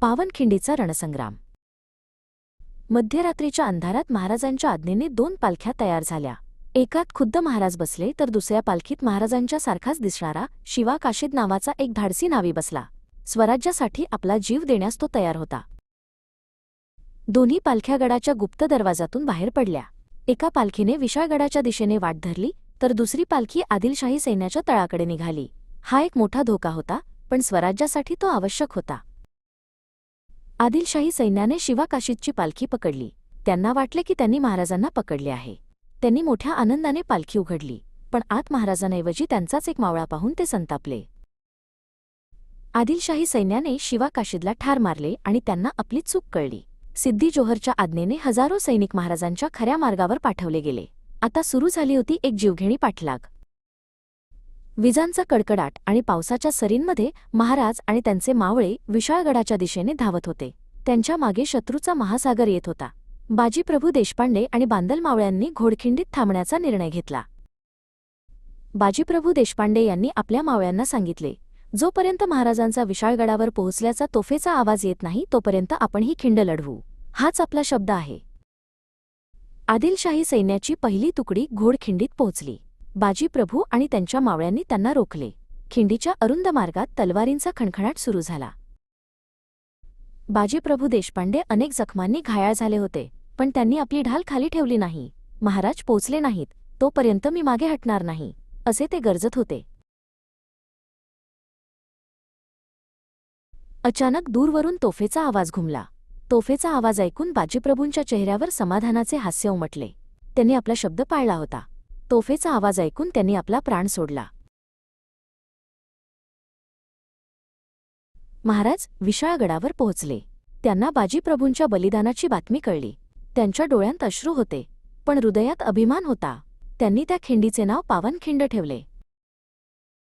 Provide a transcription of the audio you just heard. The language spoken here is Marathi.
पावनखिंडीचा रणसंग्राम. मध्यरात्रीच्या अंधारात महाराजांच्या आज्ञेने दोन पालख्या तयार झाल्या. एकात खुद्द महाराज बसले तर दुसऱ्या पालखीत महाराजांच्या सारखाच दिसणारा शिवा काशीद नावाचा एक धाडसी नावी बसला. स्वराज्यासाठी आपला जीव देण्यास तो तयार होता. दोन्ही पालख्या गडाच्या गुप्त दरवाजातून बाहेर पडल्या. एका पालखीने विशाळगडाच्या दिशेने वाट धरली तर दुसरी पालखी आदिलशाही सैन्याच्या तळाकडे निघाली. हा एक मोठा धोका होता पण स्वराज्यासाठी तो आवश्यक होता. आदिलशाही सैन्याने शिवाकाशीदची पालखी पकडली. त्यांना वाटले की त्यांनी महाराजांना पकडले आहे. त्यांनी मोठ्या आनंदाने पालखी उघडली पण आत महाराजांऐवजी त्यांचाच एक मावळा पाहून ते संतापले. आदिलशाही सैन्याने शिवाकाशीदला ठार मारले आणि त्यांना आपली चूक कळली. सिद्धी जोहरच्या आज्ञेने हजारो सैनिक महाराजांच्या खऱ्या मार्गावर पाठवले गेले. आता सुरू झाली होती एक जीवघेणी पाठलाग. विजांचा कडकडाट आणि पावसाच्या सरींमध्ये महाराज आणि त्यांचे मावळे विशाळगडाच्या दिशेने धावत होते. त्यांच्या मागे शत्रूचा महासागर येत होता. बाजीप्रभू देशपांडे आणि बांदल मावळ्यांनी घोडखिंडीत थांबण्याचा निर्णय घेतला. बाजीप्रभू देशपांडे यांनी आपल्या मावळ्यांना सांगितले जोपर्यंत महाराजांचा विशाळगडावर पोहोचल्याचा तोफेचा आवाज येत नाही तोपर्यंत आपण ही खिंड लढवू. हाच आपला शब्द आहे. आदिलशाही सैन्याची पहिली तुकडी घोडखिंडीत पोहोचली. बाजीप्रभू आणि त्यांच्या मावळ्यांनी त्यांना रोखले. खिंडीच्या अरुंद मार्गात तलवारींचा खणखणाट सुरू झाला. बाजीप्रभू देशपांडे अनेक जखमांनी घायाळ झाले होते पण त्यांनी आपली ढाल खाली ठेवली नाही. महाराज पोचले नाहीत तोपर्यंत मी मागे हटणार नाही असे ते गरजत होते. अचानक दूरवरून तोफेचा आवाज घुमला. तोफेचा आवाज ऐकून बाजीप्रभूंच्या चेहऱ्यावर समाधानाचे हास्य उमटले. त्यांनी आपला शब्द पाळला होता. तोफेचा आवाज ऐकून त्यांनी आपला प्राण सोडला. महाराज विशाळगडावर पोहोचले. त्यांना बाजीप्रभूंच्या बलिदानाची बातमी कळली. त्यांच्या डोळ्यांत अश्रू होते पण हृदयात अभिमान होता. त्यांनी त्या खिंडीचे नाव पावनखिंड ठेवले.